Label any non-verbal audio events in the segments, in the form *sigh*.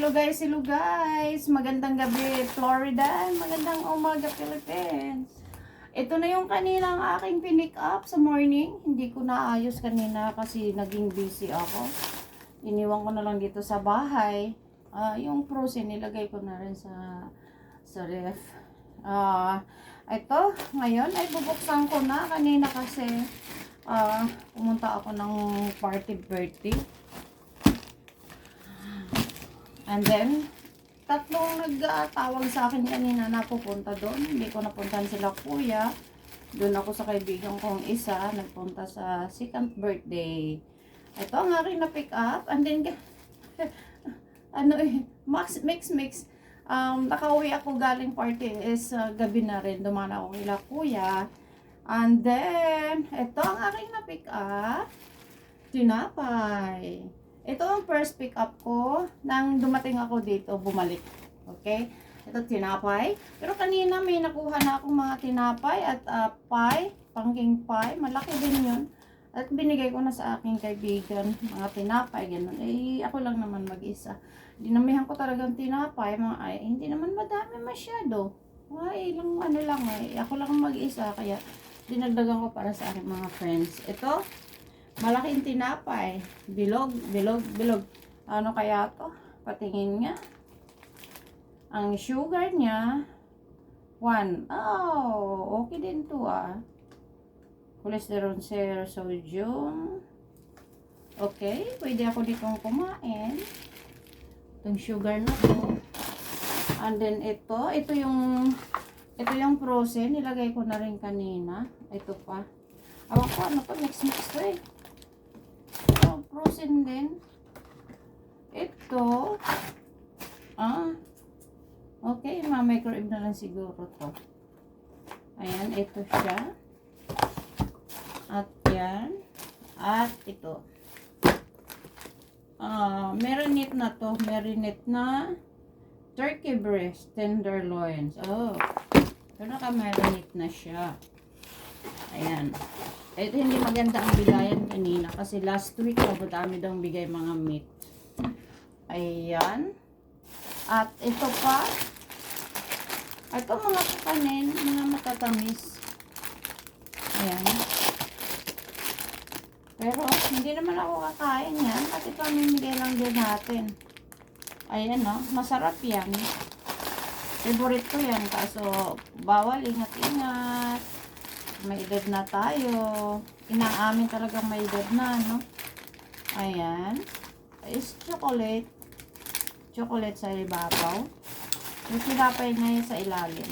Hello guys, hello guys. Magandang gabi, Florida. Magandang umaga, Philippines. Ito na yung kaninang aking pinick up sa morning. Hindi ko naayos kanina kasi naging busy ako. Iniwan ko na lang dito sa bahay. Ah, yung frozen nilagay ko na rin sa sa ref. Ah, ito, ngayon ay bubuksan ko na kanina kasi ah, pumunta ako ng party birthday. And then, tatlong nagtawag sa akin kanina na pupunta doon. Hindi ko napuntahan sila kuya. Doon ako sa kaibigan kong isa, nagpunta sa second birthday. Ito ang aking na-pick up. And then, *laughs* ano eh, max, mix, mix. Um, nakauwi ako galing party is uh, gabi na rin. Dumaan ako kila kuya. And then, ito ang aking na-pick up. Tinapay. Ito ang first pick up ko nang dumating ako dito, bumalik. Okay? Ito tinapay. Pero kanina may nakuha na akong mga tinapay at uh, pie, pangking pie. Malaki din yun. At binigay ko na sa aking kaibigan, mga tinapay, ganun. Eh, ako lang naman mag-isa. Dinamihan ko talagang tinapay, mga ay, hindi naman madami masyado. Ay, ilang ano lang eh. Ako lang mag-isa, kaya dinagdagan ko para sa aking mga friends. Ito, Malaking tinapay. Bilog, bilog, bilog. Ano kaya to? Patingin nga. Ang sugar niya, 1. Oh, okay din to ah. Cholesterol zero sodium. Okay, pwede ako ditong kumain. Itong sugar na to. And then ito, ito yung ito yung frozen, nilagay ko na rin kanina. Ito pa. Awan ko, ano to, mix mix to eh. Ito, frozen din. Ito. Ah. Okay, ma-microwave na lang siguro to. Ayan, ito siya. At yan. At ito. Ah, marinate na to. Marinate na turkey breast, tenderloins. Oh. So, naka-marinate na siya. Ayan. Ito hindi maganda ang bigayan kanina kasi last week madami daw bigay mga meat. Ayan. At ito pa. Ito mga kanin, mga matatamis. Ayan. Pero hindi naman ako kakain yan kasi pamimigay lang din natin. Ayan no, masarap yan. Favorite ko yan kaso bawal ingat-ingat may edad na tayo. Inaamin talagang may edad na, no? Ayan. Is chocolate. Chocolate sa ibabaw. Yung sinapay na yun sa ilalim.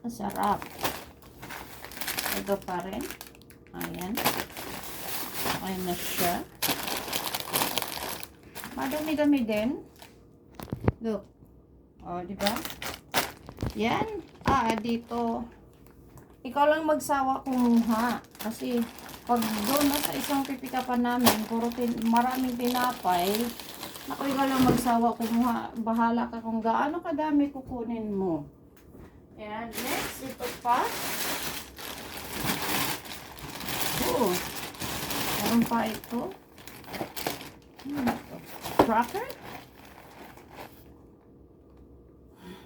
Masarap. Ito pa rin. Ayan. Ayan na siya. Madami-dami din. Look. O, di ba? Yan. Ah, dito ikaw lang magsawa kumuha. Kasi, pag doon na sa isang pipikapan namin, puro tin, maraming tinapay, ako ikaw lang magsawa kumuha. Bahala ka kung gaano kadami kukunin mo. And next, ito pa. Oh, meron pa ito. Ito? Cracker?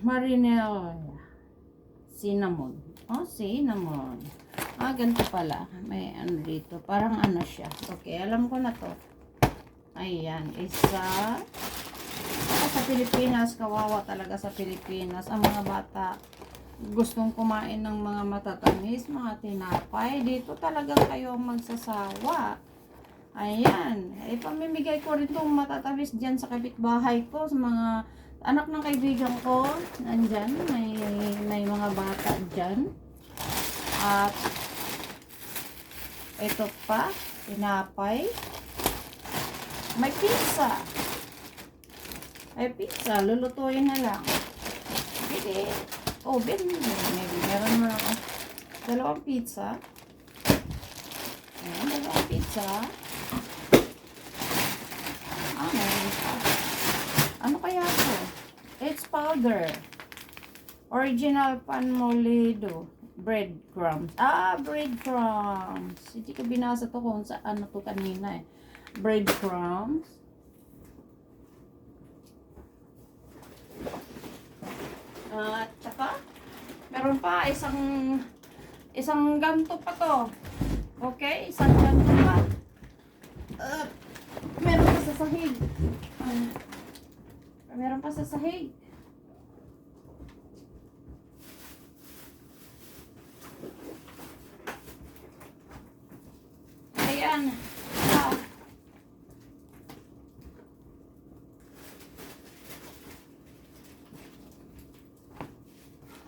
Marinela. Cinnamon. Oh, cinnamon. Ah, ganito pala. May ano dito. Parang ano siya. Okay, alam ko na to. Ayan. Isa. Saka sa Pilipinas, kawawa talaga sa Pilipinas. Ang mga bata gustong kumain ng mga matatamis, mga tinapay. Dito talagang kayo magsasawa. Ayan. Eh, pamimigay ko rin itong matatamis dyan sa kapitbahay ko, sa mga anak ng kaibigan ko, nandyan, may, may mga bata dyan. At, ito pa, tinapay. May pizza. May pizza, lulutuin na lang. Bili. Oh, bili. Maybe, meron naman ako. Dalawang pizza. Ayan, dalawang pizza. powder. Original pan moledo. Breadcrumbs. Ah, breadcrumbs. Hindi ko binasa to kung saan na to kanina eh. Breadcrumbs. At uh, saka, meron pa isang isang ganto pa to. Okay, isang ganto pa. Uh, meron pa sa sahig. Uh, meron pa sa sahig. Ayan. Ah.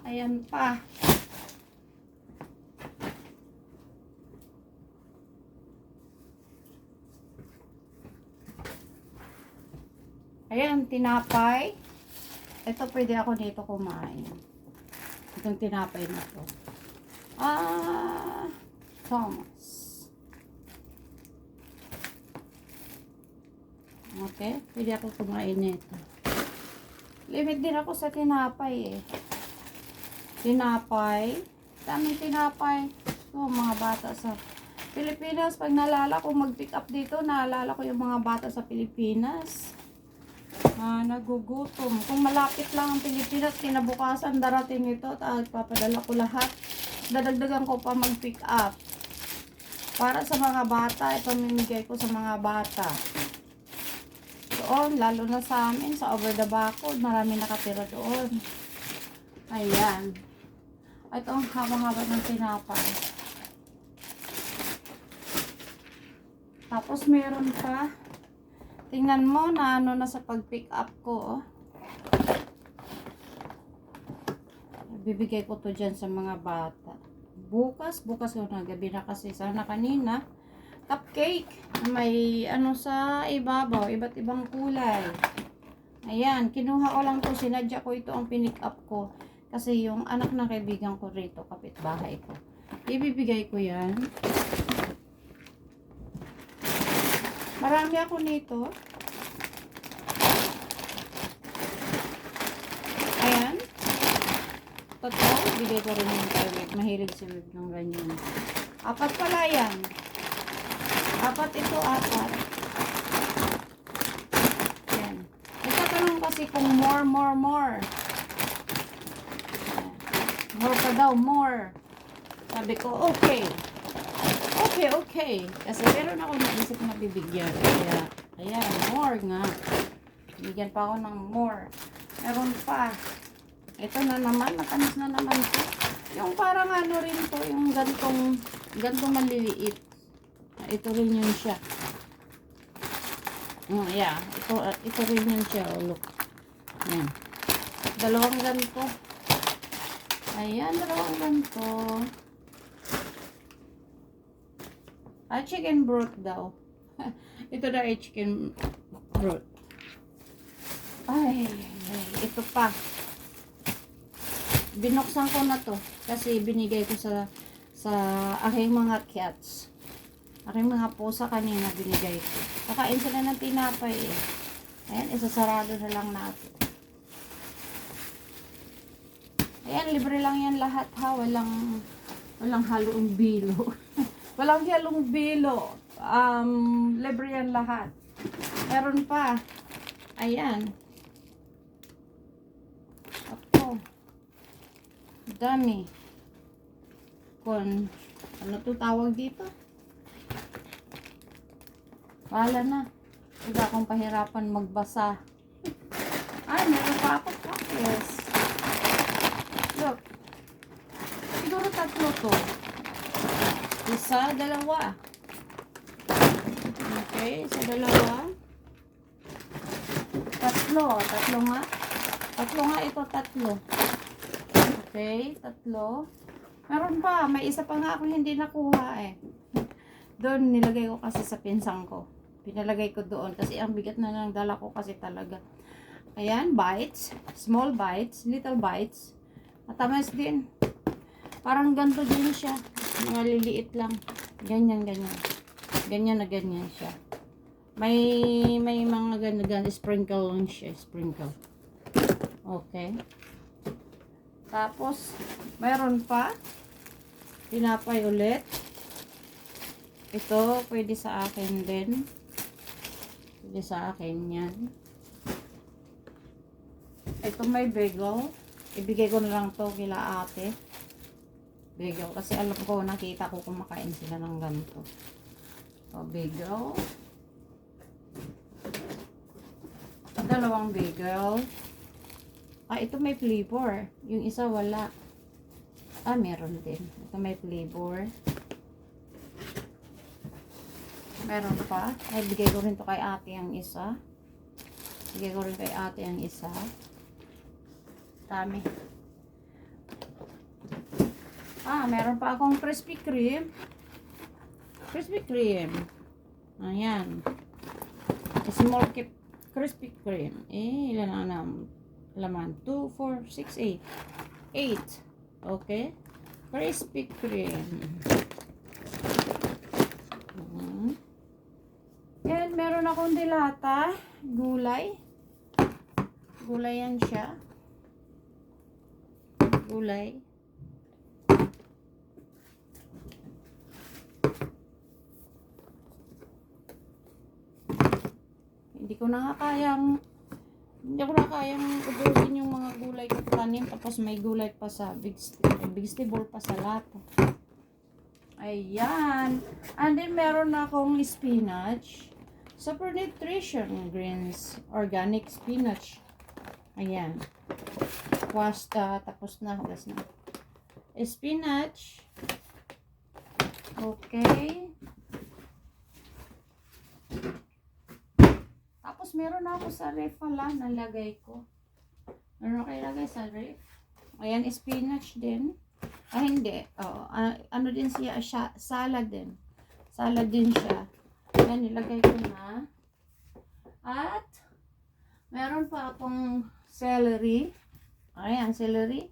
Ayan pa. Ayan, tinapay. Ito pwede ako dito kumain. Itong tinapay na to. Ah, Thomas. Okay, pwede ako kumain nito. Limit din ako sa tinapay eh. Tinapay. Daming tinapay. So, mga bata sa Pilipinas. Pag naalala ko mag-pick up dito, naalala ko yung mga bata sa Pilipinas. Ah, nagugutom. Kung malapit lang ang Pilipinas, kinabukasan darating ito at papadala ko lahat. Dadagdagan ko pa mag-pick up. Para sa mga bata, ipamimigay ko sa mga bata. Doon, lalo na sa amin, sa over the backward, marami nakatira doon. Ayan. Ito ang haba-haba ng tinapay. Tapos meron pa. Tingnan mo na ano na sa pag-pick up ko. Oh. Bibigay ko to dyan sa mga bata. Bukas, bukas ko na gabi na kasi sana kanina. Cupcake. May ano sa ibabaw, iba't ibang kulay. Ayan, kinuha ko lang to, sinadya ko ito ang pinick up ko. Kasi yung anak ng kaibigan ko rito, kapitbahay ko. Ibibigay ko yan. Marami ako nito. Ayan. Tatlo, bigay ko rin yung Wib. Mahilig si Wib ng ganyan. Apat pala yan. Apat ito, apat. Yan. Itatanong kasi kung more, more, more. More pa daw, more. Sabi ko, okay. Okay, okay. Kasi meron ako naisip na bibigyan. Kaya, ayan, more nga. Bigyan pa ako ng more. Meron pa. Ito na naman, matamis na naman to. Yung parang ano rin to, yung gantong, gantong maliliit. Ito rin yun siya. Mm, yeah, ito, ah, ito rin yun siya. Oh, look. Yan. Dalawang ganito. Ayan, dalawang ganito. Ah, chicken broth daw. *laughs* ito daw ay chicken broth. Ay, ay, ito pa. Binuksan ko na to kasi binigay ko sa sa aking mga cats. Aking mga pusa kanina binigay ko. Kakain sila ng tinapay eh. Ayan, isasarado na lang natin. Ayan, libre lang yan lahat ha. Walang, walang halong bilo. *laughs* walang halong bilo. Um, libre yan lahat. Meron pa. Ayan. Ako. Dami. Kon, ano to tawag dito? Wala na. Huwag akong pahirapan magbasa. Ay, meron pa ako practice. Look. Siguro tatlo to. Isa, dalawa. Okay, isa, dalawa. Tatlo. Tatlo nga. Tatlo nga ito, tatlo. Okay, tatlo. Meron pa, may isa pa nga ako hindi nakuha eh. Doon nilagay ko kasi sa pinsang ko. Pinalagay ko doon kasi ang bigat na ng dala ko kasi talaga. Ayan, bites. Small bites, little bites. Matamis din. Parang ganito din siya. Mga liliit lang. Ganyan, ganyan. Ganyan na ganyan siya. May may mga ganyan, sprinkle lang siya, sprinkle. Okay. Tapos, mayroon pa. Tinapay ulit. Ito, pwede sa akin din. Pwede sa akin yan. Ito may bagel. ibigay ko na lang to kila ate. Ko. Kasi alam ko, nakita ko kumakain sila ng ganito. O, bagel. Dalawang bagel. Ah, ito may flavor. Yung isa wala. Ah, meron din. Ito may flavor. Meron pa. Ay, bigay ko rin to kay ate ang isa. Bigay ko rin kay ate ang isa. Dami. Ah, meron pa akong Krispy Kreme. Krispy Kreme. Ayan. Small kip Krispy Kreme. Eh, ilan ang nam laman? 2, 4, 6, 8. 8. Okay. Krispy Kreme. Mhm. Yan, meron akong dilata. Gulay. Gulay yan siya. Gulay. Hindi ko na kayang hindi ko na kayang ubusin yung mga gulay ko tanim tapos may gulay pa sa vegetable, vegetable pa sa lata. Ayan. And then meron na akong spinach. Super nutrition greens. Organic spinach. Ayan. Pasta. Tapos na. Hugas na. Spinach. Okay. Tapos meron ako sa ref pala. Nalagay ko. Meron ako ilagay sa ref. Ayan, spinach din. Ah, hindi. Oo. Ah, ano din siya, salad din. Salad din siya. Ayan, nilagay ko na. At, meron pa akong celery. Ayan, celery.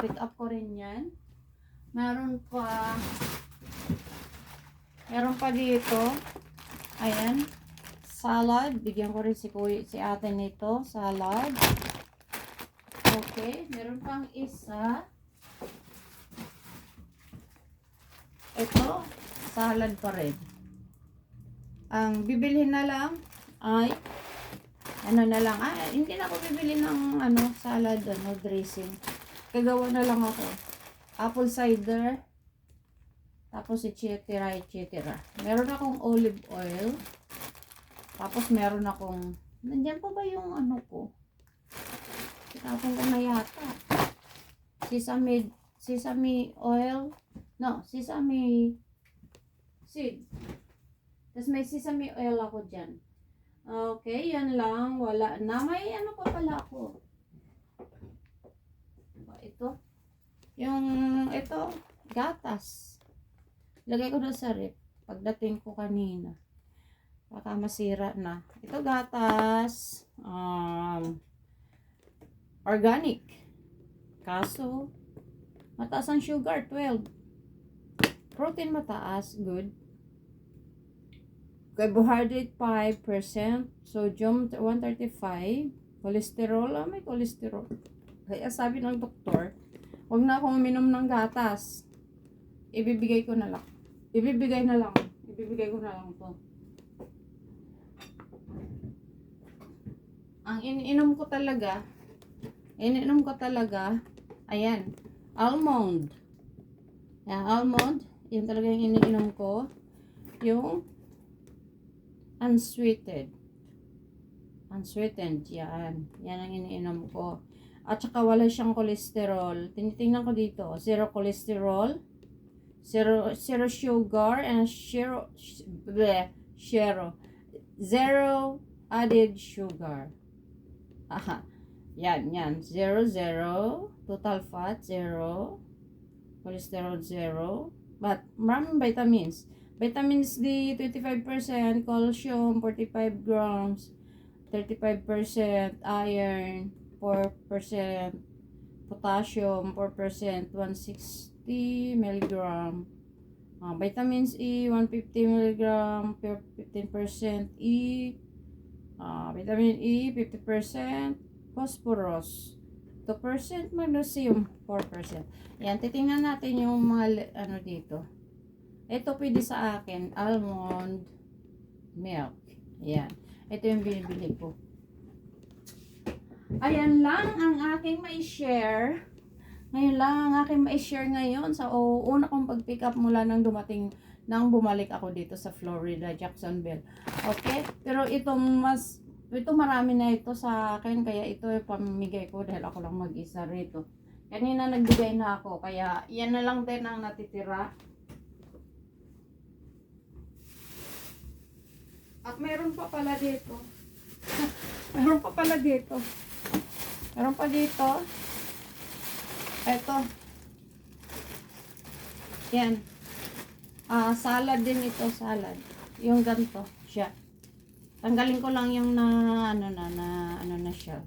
Pick up ko rin yan. Meron pa, meron pa dito. Ayan, salad. Bigyan ko rin si, kuya, si ate nito, salad. Okay, meron pang isa. Ito, salad pa rin. Ang bibilhin na lang ay ano na lang, ah, hindi na ako bibili ng ano, salad, ano, dressing. Kagawa na lang ako. Apple cider, tapos etc. etc. Meron akong olive oil, tapos meron akong, nandyan pa ba yung ano ko? Tinapon ko na yata. Sesame, sesame oil, No, sesame seed. Tapos may sesame oil ako dyan. Okay, yan lang. Wala na. May ano pa pala ako. Ito. Yung, ito, gatas. Lagay ko na sa rep. Pagdating ko kanina. Baka masira na. Ito gatas. Um, organic. Kaso, mataas ang sugar, 12. Protein mataas, good. Carbohydrate 5%, sodium 135, cholesterol, ah, may cholesterol. Kaya sabi ng doktor, wag na akong uminom ng gatas. Ibibigay ko na lang. Ibibigay na lang. Ibibigay ko na lang to. Ang iniinom ko talaga, iniinom ko talaga, ayan, almond. Yan, almond. Yan talaga yung iniinom ko. Yung unsweetened. Unsweetened, yan. Yan ang iniinom ko. At saka wala siyang cholesterol. Tinitingnan ko dito. Zero cholesterol. Zero, zero sugar. And zero, bleh, zero. Zero added sugar. Aha. Yan, yan. Zero, zero. Total fat, zero cholesterol zero. But maraming vitamins. Vitamins D, 25%, calcium, 45 grams, 35%, iron, 4%, potassium, 4%, 160 milligram. Uh, vitamins E, 150 milligram, 15% E, uh, vitamin E, 50%, phosphorus, 2% magnesium, 4%. Yan, titingnan natin yung mga, ano dito. Ito pwede sa akin, almond milk. Yan. Ito yung binibili ko. ayan lang ang aking may share. Ngayon lang ang aking may share ngayon sa o, una kong pag-pick up mula nang dumating nang bumalik ako dito sa Florida, Jacksonville. Okay? Pero ito mas ito marami na ito sa akin kaya ito yung pamimigay ko dahil ako lang mag-isa rito. Kanina nagbigay na ako kaya yan na lang din ang natitira. At meron pa pala dito. *laughs* meron pa pala dito. Meron pa dito. Ito. Yan. Ah, salad din ito, salad. Yung ganito, siya. Tanggalin ko lang yung na, ano na, na, ano na siya.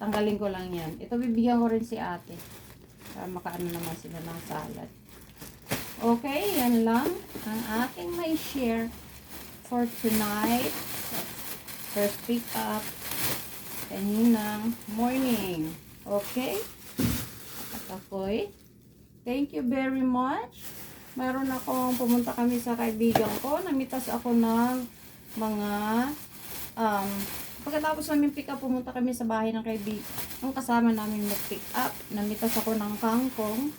Tanggalin ko lang yan. Ito bibigyan ko rin si ate. Para makaano naman sila ng salad. Okay, yan lang ang aking may share for tonight. First pick up. Kaninang morning. Okay? At ako'y thank you very much. Meron akong pumunta kami sa kaibigan ko. Namitas ako ng mga um, pagkatapos namin pick up, pumunta kami sa bahay ng kaibigan. Ang kasama namin mag-pick up. Namitas ako ng kangkong.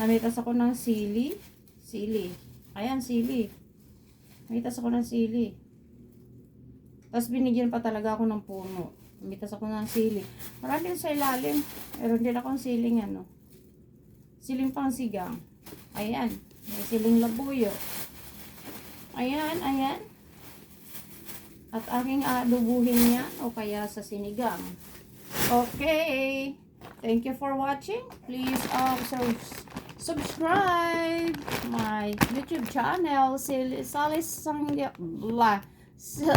Namitas ako ng sili. Sili. Ayan, sili. Namitas ako ng sili. Tapos binigyan pa talaga ako ng puno. Namitas ako ng sili. Marami sa ilalim. Meron din akong siling ano. Siling pang sigang. Ayan. May siling labuyo. Ayan, ayan. At aking adubuhin yan o kaya sa sinigang. Okay. Thank you for watching. Please also subscribe my YouTube channel. Sil- Salis Single Vlog.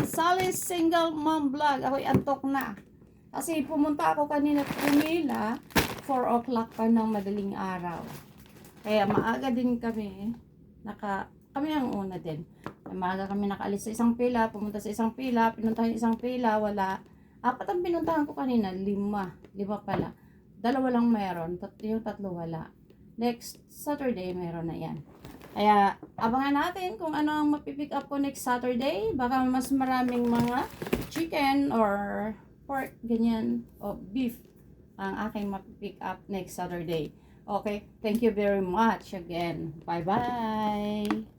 Salis Single Mom Vlog. Ako'y antok na. Kasi pumunta ako kanina Manila. 4 o'clock pa ng madaling araw. Kaya maaga din kami. Naka, kami ang una din. Maaga kami nakaalis sa isang pila, pumunta sa isang pila, pinuntahan isang pila, wala. Apat ang pinuntahan ko kanina, lima. Lima pala. Dalawa lang meron, tat yung tatlo wala. Next Saturday meron na yan. Kaya abangan natin kung ano ang mapipick up ko next Saturday. Baka mas maraming mga chicken or pork, ganyan, o beef ang aking mapipick up next Saturday. Okay, thank you very much again. Bye-bye!